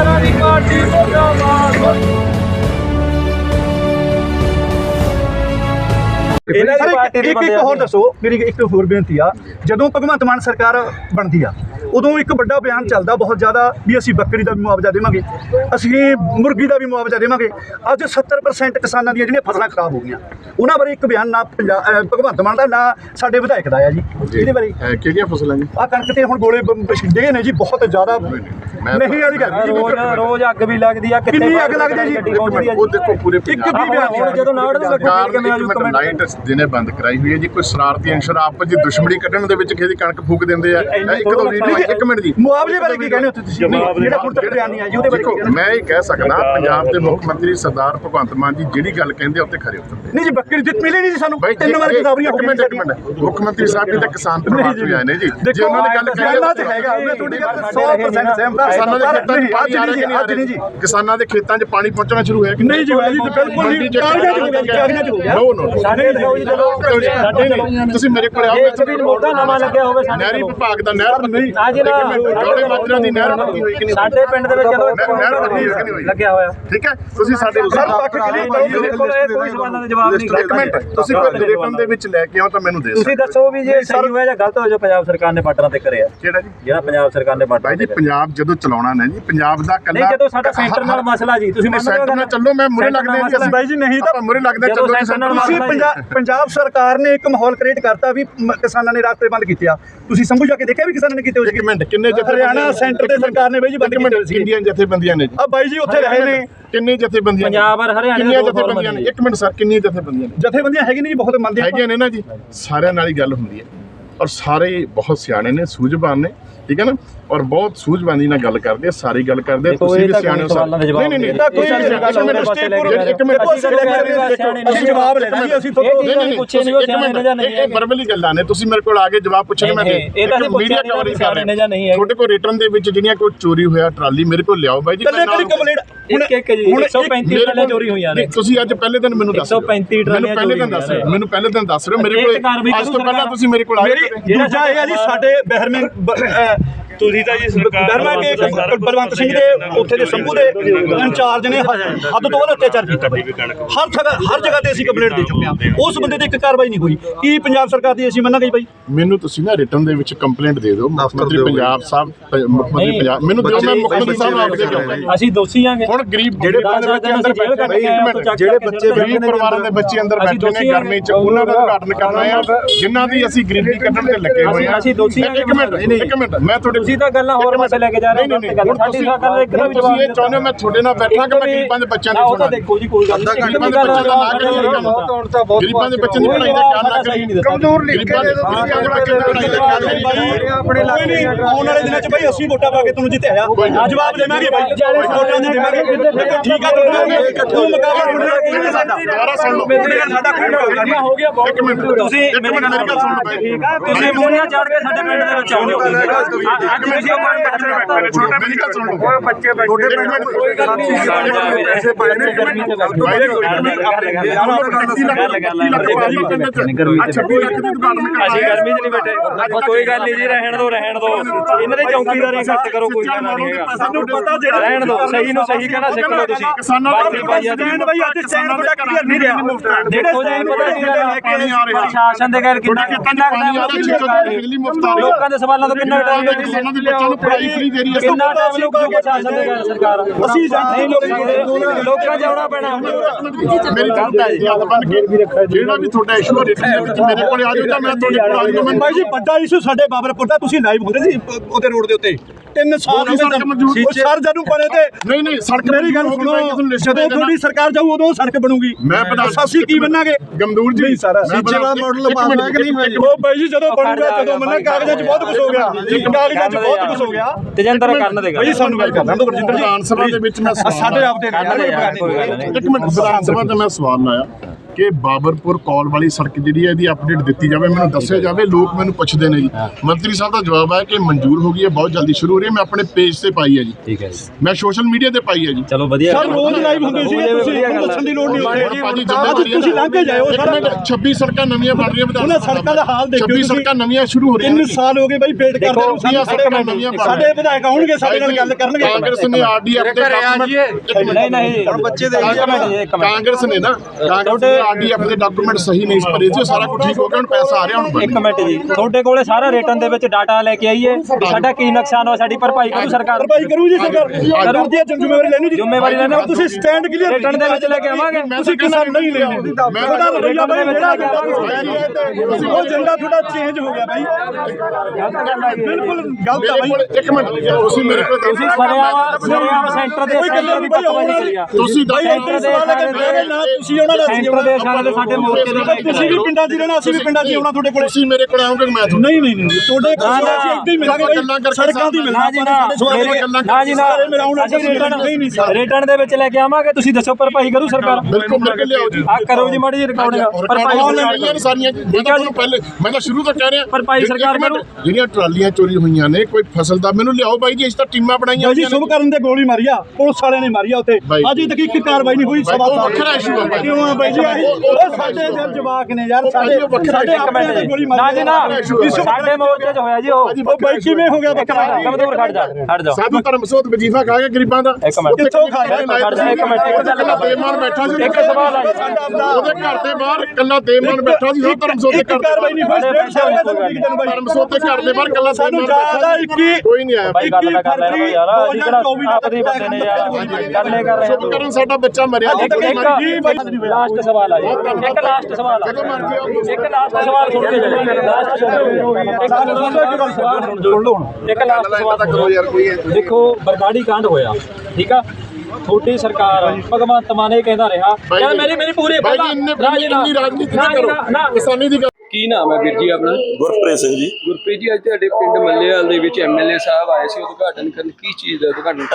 ਸਰਕਾਰਾਂ ਦੀ ਪਾਰਟੀ ਮੁਰਦਾਬਾਦ। ਇਹਨਾਂ ਦੀ ਪਾਰਟੀ ਇੱਕ ਦੇ ਇੱਕ ਇੱਕ ਹੋਰ ਦੱਸੋ ਮੇਰੀ ਇੱਕ ਹੋਰ ਬੇਨਤੀ ਆ। ਜਦੋਂ ਭਗਵੰਤ ਮਾਨ ਸਰਕਾਰ ਬਣਦੀ ਆ ਉਦੋਂ ਇੱਕ ਵੱਡਾ ਬਿਆਨ ਚੱਲਦਾ ਬਹੁਤ ਜ਼ਿਆਦਾ ਵੀ ਅਸੀਂ ਬੱਕਰੀ ਦਾ ਵੀ ਮੁਆਵਜ਼ਾ ਦੇਵਾਂਗੇ ਅਸੀਂ ਮੁਰਗੀ ਦਾ ਵੀ ਮੁਆਵਜ਼ਾ ਦੇਵਾਂਗੇ। ਅੱਜ 70% ਕਿਸਾਨਾਂ ਦੀਆਂ ਜਿਹੜੀਆਂ ਫਸਲਾਂ ਖਰਾਬ ਹੋ ਗਈਆਂ ਉਹਨਾਂ ਬਾਰੇ ਇੱਕ ਬਿਆਨ ਨਾ ਭਗਵੰਤ ਮਾਨ ਦਾ ਨਾ ਸਾਡੇ ਵਿਧਾਇਕ ਦਾ ਆ ਜੀ। ਇਹਦੇ ਬਾਰੇ ਕਿਹੜੀਆਂ ਫਸਲਾਂ ਜੀ? ਆ ਕਣਕ ਤੇ ਹੁਣ ਗੋਲੇ ਛਿੰਡੇ ਨੇ ਜੀ ਬਹੁਤ ਜ਼ਿਆਦਾ ਮੈਂ ਨਹੀਂ ਵਾਲੀ ਗੱਲ ਜੀ ਰੋਜ਼ ਰੋਜ਼ ਅੱਗ ਵੀ ਲੱਗਦੀ ਆ ਕਿੰਨੀ ਅੱਗ ਲੱਗਦੀ ਜੀ? ਗੱਡੀ ਪਹੁੰਚਦੀ ਆ ਉਹ ਦੇਖੋ ਪੂਰੇ ਇੱਕ ਪੰਜਾਬ ਹੁਣ ਜਦੋਂ ਨਾੜ ਦੇ ਲੱਗੂ ਕਿਵੇਂ ਆਜੂ ਕਮੈਂਟ ਲਾਈਟ ਦਿਨੇ ਬੰਦ ਕਰਾਈ ਹੋਈ ਹੈ ਜੀ ਕੋਈ ਸ਼ਰਾਰਤੀ ਅੰਸ਼ਰ ਆਪਸ ਦੀ ਦੁਸ਼ਮਣੀ ਕੱਢਣ ਦੇ ਵਿੱਚ ਕਿਸੇ ਕਣਕ ਫੂਕ ਦਿੰਦੇ ਆ। ਇੱਕ ਦੋ ਵੀਡੀਓ ਇੱਕ ਮਿੰਟ ਜੀ। ਮੁਆਵਜ਼ੇ ਬਾਰੇ ਕੀ ਕਹਿੰਦੇ ਹੋ ਤੁਸੀਂ? ਜਿਹੜਾ ਹੁਣ ਤੱਕ ਬਿਆਨ ਨਹੀਂ ਆਇਆ ਜੀ ਉਹਦੇ ਬਾਰੇ ਦੇਖੋ? ਮੈਂ ਇਹ ਕਹਿ ਸਕਦਾ ਪੰਜਾਬ ਦੇ ਮੁੱਖ ਮੰਤਰੀ ਸਰਦਾਰ ਭਗਵੰਤ ਮਾਨ ਜੀ ਜਿਹੜੀ ਗੱਲ ਕਹਿੰਦੇ ਆ ਉੱਤੇ ਖਰੇ ਉਤਰਦੇ ਨਹੀਂ ਜੀ ਬੱਕਰੀ ਜਿੱਤ ਮਿਲੀ ਨਹੀਂ ਜੀ ਸਾਨੂੰ। ਤਿੰਨ ਵਾਰ ਕਿਤਾਬੀਆਂ ਹੋ ਇੱਕ ਮਿੰਟ ਇੱਕ ਮਿੰਟ। ਮੁੱਖ ਮੰਤਰੀ ਸਾਹਿਬ ਜੀ ਤਾਂ ਕਿਸਾਨ ਪਰਿਵਾਰ ਤੋਂ ਹੀ ਆਏ ਨੇ ਜੀ। ਜੇ ਉਹਨਾਂ ਨੇ ਗੱਲ ਕਹੀ ਹੈਗਾ ਮੈਂ ਤੁਹਾਡੀ ਗੱਲ 100% ਸਹਿਮਤ ਹਾਂ ਕਿਸਾਨਾਂ ਦੇ ਖੇਤਾਂ 'ਚ ਪਾਣੀ ਆ ਨਹੀਂ ਰਿਹਾ ਅੱਜ ਨਹੀਂ ਜੀ। ਕਿਸਾਨਾਂ ਦੇ ਖੇਤਾਂ 'ਚ ਪਾਣੀ ਪਹੁੰਚਣਾ ਸ਼ੁਰੂ ਹੋਇਆ ਕਿ ਨਹੀਂ ਜੀ ਭਾਈ ਜੀ ਬਿਲਕੁਲ ਨਹੀਂ ਕਾਗਜ਼ਾਂ 'ਚ ਹੋ ਗਿਆ ਕਾਗਜ਼ਾਂ 'ਚ ਹੋ ਗਿਆ। ਨੋ ਨੋ ਸਾਡੇ ਜਦੋਂ ਤੁਸੀਂ ਮੇਰੇ ਕੋਲ ਆਓ। ਵੀ ਮੋਢਾ ਨਵਾਂ ਲੱਗਿਆ ਹੋਵੇ ਸਾਡੇ ਨਹਿਰੀ। ਵਿਭਾਗ ਦਾ ਨਹਿਰ ਨਹੀਂ? ਜੋੜੇ ਮਾਜਰਾ ਦੀ ਨਹਿਰ ਪੱਕੀ ਹੋਈ ਕਿ ਨਹੀਂ? ਸਾਡੇ ਪਿੰਡ ਦੇ ਵਿੱਚ ਜਦੋਂ ਨਹਿਰ ਪੱਕੀ ਹੋਈ ਕਿ ਨਹੀਂ ਹੋਈ? ਲੱਗਿਆ ਹੋਇਆ। ਠੀਕ ਹੈ? ਤੁਸੀਂ ਸਾਡੇ ਸਰ ਪੱਕ ਕਲੀ ਕਰੋ ਮੇਰੇ ਕੋਲ ਇਹ ਕੋਈ ਸਵਾਲਾਂ ਦਾ ਜਵਾਬ ਨਹੀਂ। ਇੱਕ ਮਿੰਟ ਤੁਸੀਂ ਕੋਈ ਰਿਟਰਨ ਦੇ ਵਿੱਚ ਲੈ ਕੇ ਆਓ ਤਾਂ ਮੈਨੂੰ ਦੇ ਤੁਸੀਂ ਦੱਸੋ ਵੀ ਜੇ ਸਹੀ ਹੋਇਆ ਜਾਂ ਗਲਤ ਹੋਇਆ ਜੋ ਪੰਜਾਬ ਸਰਕਾਰ ਨੇ ਬਾਰਡਰਾਂ ਤੇ ਕਰਿਆ। ਕਿਹੜਾ ਜੀ? ਜਿਹੜਾ ਪੰਜਾਬ ਸਰਕਾਰ ਨੇ ਬਾਰਡਰਾਂ ਭਾਈ ਤੇ ਜੀ ਪੰਜਾਬ ਜਦੋਂ ਚਲਾਉਣਾ ਨਾ ਜੀ। ਪੰਜਾਬ ਦਾ ਕੱਲਾ ਨਹੀਂ ਜਦੋਂ ਸਾਡਾ ਸੈਂਟਰ ਨਾਲ ਮਸਲਾ ਜੀ ਤੁਸੀਂ ਮੰਨਦੇ ਹੋ ਸੈਂਟਰ ਨਾਲ ਚੱਲੋ ਮੈਂ ਮੁਰੇ ਲੱਗਦੇ ਜੀ ਅਸੀਂ। ਬਾਈ ਜੀ ਨਹੀਂ ਤਾਂ ਮੁਰੇ ਲੱਗਦੇ ਚੱਲੋ ਤੁਸੀਂ ਪੰਜਾਬ ਸਰਕਾਰ ਨੇ ਇੱਕ ਮਾਹੌਲ ਕ੍ਰੀਏਟ ਕਰਤਾ ਵੀ ਕਿਸਾਨਾਂ ਨੇ ਰਾਸਤੇ ਬੰਦ ਕੀਤੇ ਆ। ਤੁਸੀਂ ਸੰਭੂ ਜਾ ਕੇ ਦੇਖਿਆ ਵੀ ਕਿਸਾਨਾਂ ਨੇ ਕੀਤੇ ਹੋਏ ਇੱਕ ਮਿੰਟ ਕਿੰਨੇ ਜਥੇ ਹਰਿਆਣਾ ਸੈਂਟਰ ਤੇ ਸਰਕਾਰ ਨੇ ਬਾਈ ਜੀ ਬੰਦ ਕੀਤੇ ਸੀ ਕਿੰਨੀਆਂ ਜਥੇਬੰਦੀਆਂ ਨੇ ਜੀ? ਆ ਬਾਈ ਜੀ ਉੱਥੇ ਰਹੇ ਨੇ। ਕਿੰਨੇ ਜਥੇਬੰਦੀਆਂ ਨੇ? ਪੰਜਾਬ ਔਰ ਹਰਿਆਣਾ ਕਿੰਨੀਆਂ ਜਥੇਬੰਦੀਆਂ ਨੇ? ਇੱਕ ਮਿੰਟ ਸਰ ਕਿੰਨੀਆਂ ਜਥੇਬੰਦੀਆਂ ਨੇ? ਜਥੇਬੰਦੀਆਂ ਹੈਗੀਆਂ ਨੇ ਜੀ ਬਹੁਤ ਮੰਨਦੇ ਹੈਗੀਆਂ ਨੇ ਨਾ ਜੀ। ਸਾਰਿਆਂ ਨਾਲ ਹੀ ਗੱਲ ਹੁੰਦੀ ਹੈ। ਔਰ ਸਾਰੇ ਬਹੁਤ ਸਿਆਣੇ ਨੇ ਸੂਝਵਾਨ ਨੇ। ਠੀਕ ਹੈ ਨਾ? ਔਰ ਬਹੁਤ ਸੂਝਵਾਨੀ ਨਾਲ ਗੱਲ ਕਰਦੇ ਆ ਸਾਰੀ ਗੱਲ ਕਰਦੇ ਆ ਤੁਸੀਂ ਵੀ ਸਿਆਣੇ ਹੋ ਜਵਾਬ ਨਹੀਂ ਨਹੀਂ ਇਹ ਤਾਂ ਕੋਈ ਇਹ ਤਾਂ ਇੱਕ ਮਿੰਟ ਰਹੇ ਅਸੀਂ ਜਵਾਬ ਲੈਣਾ ਜੀ ਅਸੀਂ ਤੁਹਾਨੂੰ ਚੀਜ਼ਾਂ ਨਹੀਂ ਪੁੱਛੇ ਨਹੀਂ ਉਹ ਸਿਆਣੇ ਨੇ ਜਾਂ ਨਹੀਂ ਇਹ ਵਰਬਲੀ ਗੱਲਾਂ ਨੇ ਤੁਸੀਂ ਮੇਰੇ ਕੋਲ ਆ ਕੇ ਜਵਾਬ ਪੁੱਛਣੇ ਮੈਂ ਨਹੀਂ, ਇਹ ਤਾਂ ਅਸੀਂ ਪੁੱਛਿਆ ਨਹੀਂ ਵੀ ਸਿਆਣੇ ਨੇ ਜਾਂ ਨਹੀਂ ਹੈਗੇ। ਤੁਹਾਡੇ ਕੋਲ ਰਿਟਰਨ ਦੇ ਵਿੱਚ ਜਿਹੜੀਆਂ ਕੋਈ ਚੋਰੀ ਹੋਇਆ ਟਰਾਲੀ ਮੇਰੇ ਕੋਲ ਲਿਆਓ ਬਾਈ ਜੀ ਕੱਲੇ ਕੱਲੇ ਕੰਪਲੇਂਟ? ਇੱਕ ਇੱਕ ਜੀ 135 ਟਰਾਲੀਆਂ ਚੋਰੀ ਹੋਈਆਂ ਨੇ। ਤੁਸੀਂ ਅੱਜ ਪਹਿਲੇ ਦਿਨ ਮੈਨੂੰ ਦੱਸ 135 ਮੈਨੂੰ ਪਹਿਲੇ ਦਿਨ ਦੱਸ ਰਹੇ ਹੋ। ਮੈਨੂੰ ਪਹਿਲੇ ਦਿਨ ਦੱਸ ਰਹੇ ਹੋ। ਮੇਰੇ ਕੋਲ ਅੱਜ ਤੋਂ ਪਹਿਲਾਂ ਤੁਸੀਂ ਮੇਰੇ ਕੋਲ ਆਏ ਦੂਜਾ ਇਹ ਆ ਜੀ ਸਾਡੇ that. ਤੁਸੀਂ ਤਾਂ ਜੀ ਸਰਕਾਰ ਬਹਿਰਮਾ ਕੇ ਬਲਵੰਤ ਸਿੰਘ ਦੇ ਉੱਥੇ ਦੇ ਸੰਭੂ ਦੇ ਇੰਚਾਰਜ ਨੇ ਹੱਦ ਤੋਂ ਵੱਧ ਅਤਿਆਚਾਰ ਕੀਤਾ ਹਰ ਜਗ੍ਹਾ ਹਰ ਜਗ੍ਹਾ ਤੇ ਅਸੀਂ ਕੰਪਲੇਂਟ ਦੇ ਚੁੱਕੇ ਹਾਂ। ਉਸ ਬੰਦੇ ਤੇ ਇੱਕ ਕਾਰਵਾਈ ਨਹੀਂ ਹੋਈ। ਕੀ ਪੰਜਾਬ ਸਰਕਾਰ ਦੀ ਅਸੀਂ ਮੰਨਾਂਗੇ ਬਾਈ ਮੈਨੂੰ ਤੁਸੀਂ ਨਾ ਰਿਟਰਨ ਦੇ ਵਿੱਚ ਕੰਪਲੇਂਟ ਦੇ ਦਿਓ। ਮੁੱਖ ਮੰਤਰੀ ਪੰਜਾਬ ਸਾਹਿਬ ਮੁੱਖ ਮੰਤਰੀ ਪੰਜਾਬ ਮੈਨੂੰ ਦਿਓ ਮੈਂ ਮੁੱਖ ਮੰਤਰੀ ਸਾਹਿਬ ਆਪ ਦੇ ਕੇ ਆਊਂਗਾ ਅਸੀਂ ਦੋਸ਼ੀ ਆਂਗੇ। ਹੁਣ ਗਰੀਬ ਦੇ ਬੱਚੇ ਅੰਦਰ ਬੈਠੇ ਨੇ ਇੱਕ ਮਿੰਟ ਜਿਹੜੇ ਬੱਚੇ ਗਰੀਬ ਪਰਿਵਾਰਾਂ ਦੇ ਬੱਚੇ ਅੰਦਰ ਬੈਠੇ ਨੇ ਗਰਮੀ ਚ ਉਹਨਾਂ ਦਾ ਉਦਘਾਟਨ ਕਰਨਾ ਆ ਜਿਨ੍ਹਾਂ ਦੀ ਅਸੀਂ ਗਰੀਬੀ ਕੱਢਣ ਤੇ ਲੱਗੇ ਹੋਏ ਆ ਅਸੀਂ ਦੋਸ਼ੀ ਹਾਂ ਇੱਕ ਮਿੰਟ ਇੱਕ ਮਿੰਟ। ਮੈਂ ਤੁਹਾਡੇ ਤੁਸੀਂ ਤਾਂ ਗੱਲਾਂ ਹੋਰ ਪਾਸੇ ਲੈ ਕੇ ਜਾ ਰਹੇ ਹੋ ਨਹੀਂ, ਨਹੀਂ, ਗਲਤ ਗੱਲ ਹੁਣ ਸਾਡੀ ਤੁਸੀਂ- ਦਾ ਇੱਕ ਦਾ ਵੀ ਤੁਸੀਂ ਜਵਾਬ ਇਹ ਚਾਹੁੰਦੇ ਮੈਂ ਤੁਹਾਡੇ ਨਾਲ ਬੈਠਾ ਕਿ ਮੈਂ ਗਰੀਬਾਂ ਦੇ ਬੱਚਿਆਂ ਦੀ ਸੁਣਾ ਦੇਖੋ ਜੀ ਕੋਈ ਗੱਲ ਨਹੀਂ। ਗਰੀਬਾਂ ਦੇ ਬੱਚਿਆਂ ਦਾ ਨਾ ਕਰੀਏ ਗਰੀਬਾਂ ਦੇ ਬੱਚਿਆਂ ਦੀ ਪੜ੍ਹਾਈ ਦਾ ਖਿਆਲ ਨਾ ਕਮਜ਼ੋਰ ਲਿਖ ਗਰੀਬਾਂ ਦੇ ਦੇ ਪੜ੍ਹਾਈ ਦਾ ਖਿਆਲ ਨਾ ਕਰੀਏ ਆਪਣੇ ਨਹੀਂ ਆਉਣ ਵਾਲੇ ਦਿਨਾਂ 'ਚ ਬਾਈ ਅਸੀਂ ਵੋਟਾਂ ਪਾ ਕੇ ਤੁਹਾਨੂੰ ਜਿੱਤਿਆ ਆ। ਜਵਾਬ ਦੇਵਾਂਗੇ ਬਾਈ। ਵੋਟਾਂ ਦੀ ਦੇਵਾਂਗੇ। ਠੀਕ ਆ ਤੂੰ ਮੁਕਾਬਲਾ ਕੋਈ ਨਹੀਂ ਸਾਡਾ। ਦੁਬਾਰਾ ਸੁਣ ਲਓ ਸਾਡਾ ਕੋਈ ਨਹੀਂ ਹੋ ਗਿਆ ਬਹੁਤ ਇੱਕ ਮਿੰਟ ਤੁਸੀਂ ਮੇਰੀ ਗੱਲ ਸੁਣ ਲਓ ਠੀਕ ਆ ਤੁਸੀਂ ਮੋਹਰੀਆਂ ਚੜ ਕੇ ਸਾਡੇ ਪਿੰਡ ਦੇ ਵਿੱਚ ਆਉਂਦੇ ਹੋ ਅੱਜ ਤੁਸੀਂ ਉਹ ਕੰਮ ਕਰਨਾ ਮੇਰੀ ਗੱਲ ਸੁਣ ਲਓ ਬੱਚੇ ਬੈਠੇ ਇੱਕ ਮਿੰਟ ਕੋਈ ਗੱਲ ਨਹੀਂ। ਪੈਸੇ ਪਾਏ ਨੇ। ਗਰਮੀ ਤੇ ਅੱਛਾ ਕੋਈ ਲੱਖ ਦੀ ਦੁਕਾਨ ਮੈਂ ਅਸੀਂ ਗਰਮੀ 'ਚ ਨਹੀਂ ਬੈਠੇ। ਉਹ ਕੋਈ ਗੱਲ ਨਹੀਂ ਜੀ ਰਹਿਣ ਦੋ ਰਹਿਣ ਦੋ। ਇਹਨਾਂ ਦੇ ਚੌਕੀਦਾਰੀ ਘੱਟ ਕਰੋ ਕੋਈ ਗੱਲ ਨਹੀਂ ਹੈਗਾ। ਸਾਨੂੰ ਪਤਾ ਜਿਹੜਾ ਰਹਿਣ ਦੋ ਸਹੀ ਨੂੰ ਸਹੀ ਕਹਿਣਾ ਸਿੱਖ ਲਓ ਤੁਸੀਂ। ਕਿਸਾਨਾਂ ਦਾ ਬਾਕੀ ਭਾਈਆ ਦੀ ਸਟੈਂਡ ਬਾਈ ਅੱਜ ਸਟੈਂਡ ਬੜਾ ਕਲੀਅਰ ਨਹੀਂ ਰਿਹਾ। ਦੇਖੋ ਜੀ ਪਤਾ ਕੀ ਗੱਲ ਹੈ ਪਾਣੀ ਆ ਰਿਹਾ ਪ੍ਰਸ਼ਾਸਨ ਦੇ ਘਰ ਕਿੰਨਾ ਬਿਜਲੀ ਮੁਫਤ ਰਹੀ ਲੋਕਾਂ ਦੇ ਸਵਾਲਾਂ ਤੋਂ ਕਿੰਨਾ ਟਾਈਮ ਕਿਸਾਨਾਂ ਦੇ ਬੱਚਿਆਂ ਨੂੰ ਪੜ੍ਹਾਈ ਫ੍ਰੀ ਦੇ ਰਹੀ ਹੈ ਕਿੰਨਾ ਟਾਈਮ ਲੱਗੂਗਾ ਪ੍ਰਸ਼ਾਸਨ ਦੇ ਘਰ ਸਰਕਾਰ। ਅਸੀਂ ਜਾਣਦੇ ਨਹੀਂ ਲੋਕਾਂ ਜਾਉਣਾ ਪੈਣਾ। ਮੇਰੀ ਗੱਲ ਹੈ ਹੱਥ ਬੰਨ ਕੇ ਜਿਹੜਾ ਵੀ ਤੁਹਾਡਾ ਇਸ਼ੂ ਹੈ ਰਿਟਰਨ ਦੇ ਵਿੱਚ ਮੇਰੇ ਕੋਲ ਆ ਜਾਓ ਜਾਂ ਮੈਂ ਤੁਹਾਡੇ ਕੋਲ ਆ ਜਾਊਂਗਾ। ਜੀ ਵੱਡਾ ਇਸ਼ੂ ਸਾਡੇ ਬਾਬਰਪੁਰ ਦਾ ਤੁਸੀਂ ਲਾਈਵ ਹੁੰਦੇ ਸੀ ਉਹਦੇ ਰੋਡ ਦੇ ਉੱਤੇ। ਤਿੰਨ ਸਾਲ ਉਹ ਸਰ ਜਦੋਂ ਬਣੇ ਤੇ ਨਹੀਂ ਨਹੀਂ ਸੜਕ ਮੇਰੀ ਗੱਲ ਸੁਣੋ ਜਦੋਂ ਤੁਹਾਡੀ ਸਰਕਾਰ ਜਾਊ ਉਦੋਂ ਸੜਕ ਬਣੂਗੀ। ਮੈਂ ਅਸੀਂ ਕੀ ਬੰਨਾਂਗੇ ਗਮਦੂਰ ਜੀ ਨਹੀਂ ਸਰ ਸੀਚੇ ਦਾ ਮਾਡਲ ਪਾਸ ਹੋਇਆ ਕਿ ਨਹੀਂ ਉਹ ਬਾਈ ਜੀ ਜਦੋਂ ਬਣੂਗਾ ਜਦੋਂ ਮੰਨਾ ਕਾਗਜ਼ਾਂ 'ਚ ਬਹੁਤ ਕੁਝ ਹੋ ਗਿਆ। ਕਾਗਜ਼ਾਂ ਬਹੁਤ ਕੁਝ ਹੋ ਗਿਆ। ਤੇਜਿੰਦਰ ਕਰਨ ਦੇ ਬਾਈ ਸਾਨੂੰ ਗੱਲ ਕਰਨਾ। ਦੋ ਰਜਿੰਦਰ ਜੀ ਵਿਧਾਨ ਸਭਾ ਦੇ ਵਿੱਚ ਮੈਂ ਸਵਾਲ ਸਾਡੇ ਆਪ ਦੇ ਨਹੀਂ ਇੱਕ ਮਿੰਟ ਵਿਧਾਨ ਸਭਾ ਤੇ ਮੈਂ ਸਵਾਲ ਲਾਇਆ। ਕਿ ਬਾਬਰਪੁਰ ਕੌਲ ਵਾਲੀ ਸੜਕ ਜਿਹੜੀ ਹੈ ਇਹਦੀ ਅਪਡੇਟ ਦਿੱਤੀ ਜਾਵੇ ਮੈਨੂੰ ਦੱਸਿਆ ਜਾਵੇ ਲੋਕ ਮੈਨੂੰ ਪੁੱਛਦੇ ਨੇ ਜੀ। ਮੰਤਰੀ ਸਾਹਿਬ ਦਾ ਜਵਾਬ ਹੈ ਕਿ ਮਨਜ਼ੂਰ ਹੋ ਗਈ ਹੈ ਬਹੁਤ ਜਲਦੀ ਸ਼ੁਰੂ ਹੋ ਰਹੀ ਹੈ ਮੈਂ ਆਪਣੇ ਪੇਜ ਤੇ ਪਾਈ ਹੈ ਜੀ। ਠੀਕ ਹੈ ਜੀ। ਮੈਂ ਸੋਸ਼ਲ ਮੀਡੀਆ ਤੇ ਪਾਈ ਹੈ ਜੀ। ਚਲੋ ਵਧੀਆ ਸਰ ਰੋਜ਼ ਲਾਈਵ ਹੁੰਦੇ ਸੀ ਤੁਸੀਂ ਦੱਸਣ ਦੀ ਲੋੜ ਨਹੀਂ ਹੁੰਦੀ। ਜ਼ਿੰਮੇਵਾਰੀ ਤੁਸੀਂ ਲੰਘ ਕੇ ਜਾਇਓ ਇੱਕ ਸਰ। ਮਿੰਟ 26 ਸੜਕਾਂ ਨਵੀਆਂ ਬਣ ਰਹੀਆਂ ਵਿਧਾਨ ਉਹਨਾਂ ਸੜਕਾਂ ਦਾ ਹਾਲ ਦੇਖਿਓ 26 ਤੁਸੀਂ। ਸੜਕਾਂ ਨਵੀਆਂ ਸ਼ੁਰੂ ਹੋ ਰਹੀਆਂ ਤਿੰਨ ਸਾਲ ਹੋ ਗਏ ਬਾਈ ਵੇਟ ਕਰਦੇ ਨੂੰ ਸਾਡੇ ਸੜਕਾਂ ਨਵੀਆਂ ਬਣ ਸਾਡੇ ਵਿਧਾਇਕ ਆਉਣਗੇ ਸਾਡੇ ਨਾਲ ਗੱਲ ਕਰਨਗੇ। ਕਾਂਗਰਸ ਨੇ ਆਰਡੀਐਫ ਦੇ ਨਹੀਂ ਨਹੀਂ। ਹੁਣ ਬੱਚੇ ਦੇ ਜੀ, ਕਾਂਗਰਸ ਨੇ ਨਾ ਕਾਂਗਰਸ ਨੇ ਆਰਡੀਐਫ ਦੇ ਡਾਕੂਮੈਂਟ ਸਹੀ ਨਹੀਂ ਭਰੇ ਸੀ ਉਹ ਸਾਰਾ ਕੁਝ ਠੀਕ ਹੋ ਗਿਆ ਹੁਣ ਪੈਸਾ ਆ ਰਿਹਾ ਹੁਣ ਇੱਕ ਮਿੰਟ ਜੀ ਤੁਹਾਡੇ ਕੋਲੇ ਸਾਰਾ ਰਿਟਰਨ ਦੇ ਵਿੱਚ ਡਾਟਾ ਲੈ ਕੇ ਆਈਏ ਵੀ ਸਾਡਾ ਕੀ ਨੁਕਸਾਨ ਹੋਇਆ ਸਾਡੀ ਭਰਪਾਈ ਕਰੂ ਸਰਕਾਰ? ਭਾਈ ਕਰੂ ਜੀ ਸਰਕਾਰ। ਕਰੂ ਜੀ ਜ਼ਿੰਮੇਵਾਰੀ ਲੈਣੀ ਜੀ। ਜ਼ਿੰਮੇਵਾਰੀ ਲੈਣੀ ਆ। ਤੁਸੀਂ ਸਟੈਂਡ ਕਲੀਅਰ ਰਿਟਰਨ ਦੇ ਵਿੱਚ ਲੈ ਕੇ ਆਵਾਂਗੇ। ਤੁਸੀਂ ਕਿਸਾਨ ਨਹੀਂ ਲੈਣੀ ਤੁਹਾਡਾ ਰਵਈਆ ਬਾਈ ਜਿਹੜਾ ਉਹ ਏਜੰਡਾ ਤੁਹਾਡਾ ਚੇਂਜ ਹੋ ਗਿਆ ਬਾਈ ਬਿਲਕੁਲ ਗਲਤ ਆ ਮੇਰੇ ਬਾਈ ਕੋਲ ਇੱਕ ਮਿੰਟ ਤੁਸੀਂ ਮੇਰੇ ਕੋਲ ਤੁਸੀਂ ਸਰਿਆਵਾ ਸਰਿਆਵਾ ਸੈਂਟਰ ਦੇ ਕੋਈ ਗੱਲਾਂ ਦੀ ਨਹੀਂ ਬਾਈ ਪੱਕਵਾਈ ਕਰੀ ਆ। ਤੁਸੀਂ ਬਾਈ ਦੱਸੋ ਇੱਥੇ ਸਵਾਲ ਹੈ ਕਿ ਨਾ ਤੁਸੀਂ ਉਹਨਾਂ ਦਾ ਸੀ ਸੈਂਟਰ ਦੇ ਇਸ਼ਾਰੇ ਤੇ ਸਾਡੇ ਮੋਰਚੇ ਦੇ ਵਿੱਚ ਤੁਸੀਂ ਵੀ ਪਿੰਡਾਂ 'ਚ ਰਹਿਣਾ ਅਸੀਂ ਵੀ ਪਿੰਡਾਂ 'ਚ ਹੀ ਆਉਣਾ ਤੁਹਾਡੇ ਕੋਲੇ ਤੁਸੀਂ ਮੇਰੇ ਕੋਲ ਆਓਗੇ ਮੈਂ ਤੁਹਾਨੂੰ ਨਹੀਂ ਨਹੀਂ ਨਹੀਂ ਤੁਹਾਡੇ ਕੋਲ ਅਸੀਂ ਇੱਦਾਂ ਹੀ ਮਿਲਾਂਗੇ ਸੜਕਾਂ ਦੀ ਨਾ ਜੀ ਨਾ ਮਿਲਾਂਗੇ ਮੇਰੇ- ਨਾ ਜੀ ਨਾ ਅਸੀਂ ਰਿਟਰਨ ਨਹੀਂ ਨਹੀਂ ਸਰ ਰਿਟਰਨ ਦੇ ਵਿੱਚ ਲੈ ਕੇ ਆਵਾਂਗੇ ਤੁਸੀਂ ਦੱਸੋ ਭਰਪਾਈ ਕਰੂ ਸਰਕਾਰ ਬਿਲਕੁਲ ਮੇਰੇ ਕੋਲ ਲਿਆਓ ਜੀ ਆ ਕਰੋ ਜੀ ਮਾੜੀ ਜੀ ਰਿਕਾਰਡਿੰਗ ਭਰਪਾਈ ਆਨਲਾਈਨ ਸਰਕਾਰ ਰਹੀਆਂ ਨੇ ਸਾਰੀਆਂ ਮੈਂ ਤੁਹਾਨੂੰ ਪਹਿਲੇ ਮੈਂ ਤਾਂ ਸ਼ੁਰੂ ਤੋਂ ਕਹਿ ਰਿਹਾ ਪਰ ਭਾਈ ਸਰਕਾਰ ਕਰੂ। ਜਿਹੜੀਆਂ ਟਰਾਲੀਆਂ ਚੋਰੀ ਹੋਈਆਂ ਨੇ ਕੋਈ ਫਸਲ ਦਾ ਮੈਨੂੰ ਲਿਆਓ ਬਾਈ ਜੀ ਅਸੀਂ ਤਾਂ ਟੀਮਾਂ ਬਣਾਈਆਂ ਜੀ ਹੋਈਆਂ ਨੇ। ਸ਼ੁਭ ਕਰਨ ਦੇ ਗੋਲੀ ਮਾਰੀ ਆ ਪੁਲਿਸ ਵਾਲਿਆਂ ਨੇ ਮਾਰੀ ਆ ਉੱਥੇ। ਅਜੇ ਤੱਕ ਇੱਕ ਕਾਰਵਾਈ ਨਹੀਂ ਹੋਈ ਸਵਾ ਸਾਲ। ਕਿਉਂ ਆ ਬਾਈ ਜੀ ਆਹੀ ਉਹ ਸਾਡੇ ਜਨ ਜਵਾਕ ਨੇ ਯਾਰ ਸਾਡੇ ਉਹ ਵੱਖਰਾ ਸਾਡੇ ਇੱਕ ਆਪਣੇ ਤੇ ਗੋਲੀ ਮਾਰੀ ਨਾ ਜੀ ਨਾ। ਵਿਸ਼ਵ ਸਾਡੇ ਮੋਰਚੇ 'ਚ ਹੋਇਆ ਜੀ ਉਹ। ਉਹ ਬਾਈ ਕਿਵੇਂ ਹੋ ਗਿਆ? ਇੱਕ ਮਿੰਟ ਕਮਜ਼ੋਰ ਖੜ ਜਾ ਖੜ ਜਾ। ਸਾਧੂ ਧਰਮ ਸੋਤ ਵਜੀਫਾ ਖਾ ਕੇ ਗਰੀਬਾਂ ਦਾ। ਇੱਕ ਮਿੰਟ। ਉੱਥੇ ਕਿੱਥੋਂ ਖਾਇਆ? ਖੜ ਜਾ, ਇੱਕ ਮਿੰਟ, ਇੱਕ ਗੱਲ ਕਰ। ਦੇਮਾਨ ਬੈਠਾ ਸੀ। ਇੱਕ ਸਵਾਲ ਆ ਜੀ। ਉਹਦੇ ਘਰ ਦੇ ਬਾਹਰ ਕੱਲਾ ਦੇਮਾਨ ਬੈਠਾ ਸੀ ਉਹ ਧਰਮ ਸੋਤ ਦੇ ਇੱਕ ਘਰ ਦੇ ਕਾਰਵਾਈ ਨਹੀਂ ਹੋਈ ਡੇਢ ਸਾਲ ਦਾ ਤੁਹਾਨੂੰ ਦਿਨ ਬਾਈ ਧਰਮ ਸੋਤ ਦੇ ਘਰ ਦੇ ਬਾਹਰ ਕੱਲਾ ਸਾਨੂੰ ਦੇਮਾਨ ਜ਼ਿਆਦਾ ਬੈਠਾ ਸੀ। ਇੱਕੀ ਕੋਈ ਨਹੀਂ ਆਇਆ। ਬਾਈ ਗੱਲ ਤਾਂ ਕਰ ਲੈਣਾ ਯਾਰ। ਅਸੀਂ ਕਿਹੜਾ ਆਪਦੇ ਬੰਦੇ ਨੇ ਯਾਰ। ਗੱਲ ਇਹ ਕਰ ਰਹੇ ਚੁੱਪ ਕਰਨ ਸਾਡਾ ਬੱਚਾ ਮਰਿਆ। ਇੱਕ ਇੱਕ ਲਾਸਟ ਸਵਾਲ ਆ ਜੀ। ਇੱਕ ਲਾਸਟ ਸਵਾਲ ਆ। ਜਦੋਂ ਮਰਜ਼ੀ ਆਓ। ਇੱਕ ਲਾਸਟ ਸਵਾਲ ਸੁਣ ਕੇ ਜਾਓ ਲਾਸਟ ਸਵਾਲ ਸੁਣ ਲਓ। ਇੱਕ ਲਾਸਟ ਸਵਾਲ ਪਤਾ ਕਰੋ ਯਾਰ ਕੋਈ ਹੈ। ਦੇਖੋ ਬਰਗਾੜੀ ਕਾਂਡ ਹੋਇਆ ਠੀਕ ਆ? ਤੁਹਾਡੀ ਸਰਕਾਰ ਭਗਵੰਤ ਮਾਨ ਇਹ ਕਹਿੰਦਾ ਰਿਹਾ। ਯਾਰ ਮੇਰੀ ਮੇਰੀ ਪੂਰੀ ਰਾਜਨੀਤੀ ਨਾ ਕਿਸਾਨੀ ਦੀ ਕੀ ਨਾਮ ਹੈ ਵੀਰ ਜੀ ਆਪਣਾ? ਗੁਰਪ੍ਰੀਤ ਸਿੰਘ ਜੀ। ਗੁਰਪ੍ਰੀਤ ਜੀ ਅੱਜ ਤੁਹਾਡੇ ਪਿੰਡ ਮੱਲੇਵਾਲ ਦੇ ਵਿੱਚ ਐਮਐਲਏ ਸਾਹਿਬ ਆਏ ਸੀ ਉਦਘਾਟਨ ਕਰਨ। ਕੀ ਚੀਜ਼ ਦਾ ਉਦਘਾਟਨ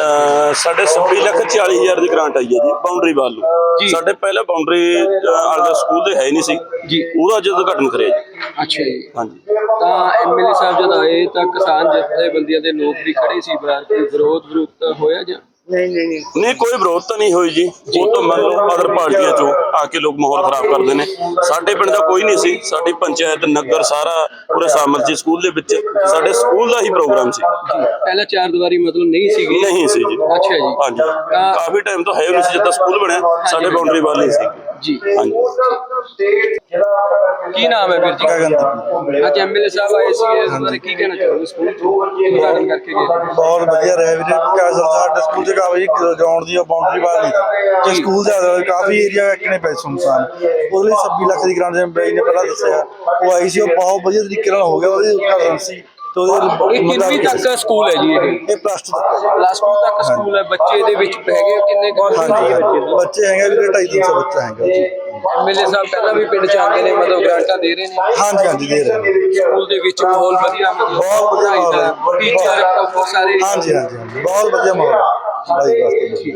ਸਾਡੇ 26 ਲੱਖ 40 ਹਜ਼ਾਰ ਦੀ ਗ੍ਰਾਂਟ ਆਈ ਹੈ ਜੀ ਬਾਉਂਡਰੀ ਵਾਲ ਨੂੰ। ਜੀ। ਸਾਡੇ ਪਹਿਲਾਂ ਬਾਉਂਡਰੀ ਆਲਦਾ ਸਕੂਲ ਦੇ ਹੈ ਨਹੀਂ ਸੀ। ਜੀ। ਉਹਦਾ ਅੱਜ ਉਦਘਾਟਨ ਕਰਿਆ ਜੀ। ਅੱਛਾ ਜੀ। ਹਾਂਜੀ। ਤਾਂ ਐਮਐਲਏ ਸਾਹਿਬ ਜਦ ਆਏ ਤਾਂ ਕਿਸਾਨ ਜਥੇਬੰਦੀਆਂ ਦੇ ਲੋਕ ਵੀ ਖੜੇ ਸੀ ਕੋਈ ਵਿਰੋਧ ਵਿਰੋਧ ਹੋਇਆ ਜਾਂ? ਨਹੀਂ ਕੋਈ ਵਿਰੋਧ ਤਾਂ ਨਹੀਂ ਹੋਈ ਜੀ। ਉਹ ਤਾਂ ਮੰਨ ਲਓ ਅਦਰ ਪਾਰਟੀਆਂ ਚੋਂ ਆ ਕੇ ਲੋਕ ਮਾਹੌਲ ਖਰਾਬ ਕਰਦੇ ਨੇ। ਸਾਡੇ ਪਿੰਡ ਦਾ ਕੋਈ ਨਹੀਂ ਸੀ। ਸਾਡੀ ਪੰਚਾਇਤ ਨਗਰ ਸਾਰਾ ਪੂਰੇ ਸਾਮਲ ਜੀ ਸਕੂਲ ਦੇ ਵਿੱਚ ਸਾਡੇ ਸਕੂਲ ਦਾ ਹੀ ਪ੍ਰੋਗਰਾਮ ਸੀ। ਪਹਿਲਾਂ ਚਾਰ ਦੀਵਾਰੀ ਮਤਲਬ ਨਹੀਂ ਸੀਗੀ। ਨਹੀਂ ਸੀ ਜੀ। ਅੱਛਾ ਜੀ। ਹਾਂਜੀ। ਕਾਫੀ ਟਾਈਮ ਤੋਂ ਹੈ ਨਹੀਂ ਸੀ। ਜਦੋਂ ਸਕੂਲ ਬਣਿਆ ਸਾਡੇ ਬਾਉਂਡਰੀ ਵਾਲ ਨਹੀਂ ਸੀ। ਜੀ। ਹਾਂਜੀ। ਕੀ ਨਾਮ ਹੈ ਵੀਰ ਜੀ? ਅੱਜ ਐਮਐਲਏ ਸਾਹਿਬ ਆਏ ਸੀ ਇਸ ਬਾਰੇ ਕੀ ਕਹਿਣਾ ਚਾਹੋਗੇ? ਸਕੂਲ ਤੋਂ ਉਦਘਾਟਨ ਕਰਕੇ ਗਏ। ਬਹੁਤ ਵਧੀਆ ਰਿਹਾ ਵੀਰੇ ਕਿਉਂਕਿ ਸਾਡੇ ਸਕੂਲ ਚ ਕਾਫੀ ਗਰਾਊਂਡ ਦੀ ਬਾਉਂਡਰੀ ਵਾਲ ਨਹੀਂ ਤੇ ਸਕੂਲ ਦੇ ਆਲੇ-ਦੁਆਲੇ ਕਾਫੀ ਏਰੀਆ ਕਿਨੇ ਪੈ ਸੁਨਸਾਨ ਉਹਦੇ ਲਈ 26 ਲੱਖ ਦੀ ਗ੍ਰਾਂਟ ਜਿਵੇਂ ਬਾਈ ਨੇ ਪਹਿਲਾਂ ਦੱਸਿਆ। ਉਹ ਆਈ ਸੀ ਉਹ ਬਹੁਤ ਵਧੀਆ ਤਰੀਕੇ ਨਾਲ ਹੋ ਗਿਆ ਉਹਦੀ ਉਦਘਾਟਨ ਸੀ। ਤੇ ਉਹਦੇ ਇਹ ਕਿੰਨੀ ਤੱਕ ਸਕੂਲ ਹੈ ਜੀ ਇਹ। ਇਹ ਪਲੱਸ 2 ਤੱਕ ਹੈ। ਪਲੱਸ 2 ਤੱਕ ਸਕੂਲ ਹੈ। ਬੱਚੇ ਦੇ ਵਿੱਚ ਹੈਗੇ ਕਿੰਨੇ ਬੱਚੇ ਬੱਚੇ ਹੈਗੇ ਵੀਰੇ 250 ਬੱਚਾ ਹੈਗਾ ਜੀ। ਐਮਐਲਏ ਸਾਹਿਬ ਪਹਿਲਾਂ ਵੀ ਪਿੰਡ ਚ ਆਉਂਦੇ ਨੇ ਮਤਲਬ ਗ੍ਰਾਂਟਾਂ ਦੇ ਰਹੇ ਨੇ? ਹਾਂਜੀ ਹਾਂਜੀ ਦੇ ਰਹੇ ਨੇ। ਸਕੂਲ ਦੇ ਵਿੱਚ ਮਾਹੌਲ ਵਧੀਆ ਬਹੁਤ ਵਧੀਆ ਮਾਹੌਲ ਹੈ। ਟੀਚਰ ਪ੍ਰੋਫੈਸਰ ਸਾਰੇ ਹਾਂਜੀ ਹਾਂਜੀ ਹਾਂਜੀ। ਬਹੁਤ ਵਧੀਆ ਮਾਹੌਲ ਹੈ। ਪੜ੍ਹਾਈ ਵਾਸਤੇ।